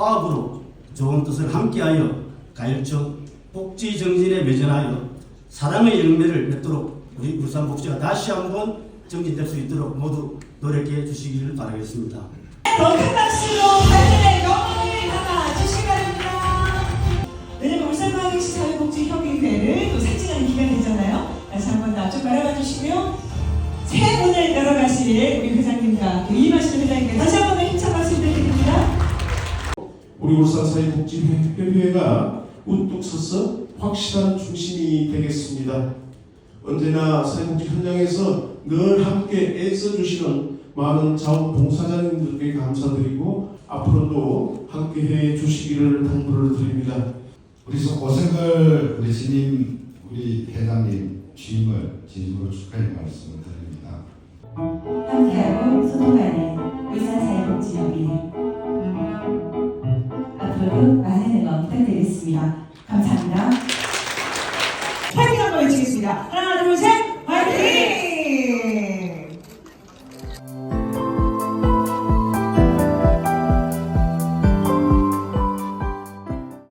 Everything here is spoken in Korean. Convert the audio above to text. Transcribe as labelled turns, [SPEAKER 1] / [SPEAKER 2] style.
[SPEAKER 1] 화합으로 좋은 뜻을 함께하여 가열청 복지 정신에 매전하여 사랑의 열매를 맺도록 우리 울산 복지가 다시 한번 정진될 수 있도록 모두 노력해 주시기를 바라겠습니다.
[SPEAKER 2] 더 큰 박수로 발전의 영광을 담아 주시기 바랍니다. 왜냐면 울산광역시 사회복지협의회를 또 상징하는 기간이잖아요. 다시 한번 앞쪽 바라봐 주시고요. 새 문을 열어가실 우리 회장님과 또 이마실 회장님께 다시 한 번 힘찬 박수 드립니다.
[SPEAKER 3] 우리 울산 사회복지협의회가 우뚝 서서 확실한 중심이 되겠습니다. 언제나 사회복지 현장에서 늘 함께 애써주시는 많은 자원봉사자님들께 감사드리고 앞으로도 함께해 주시기를 당부를 드립니다.
[SPEAKER 4] 우리 고생을 우리 신임 우리 회장님 취임을 진심으로 축하의 말씀을 드립니다.
[SPEAKER 5] 앞으로 많은 응원 부탁드리겠습니다. 감사합니다. 파이팅 한번 해주겠습니다. 하나,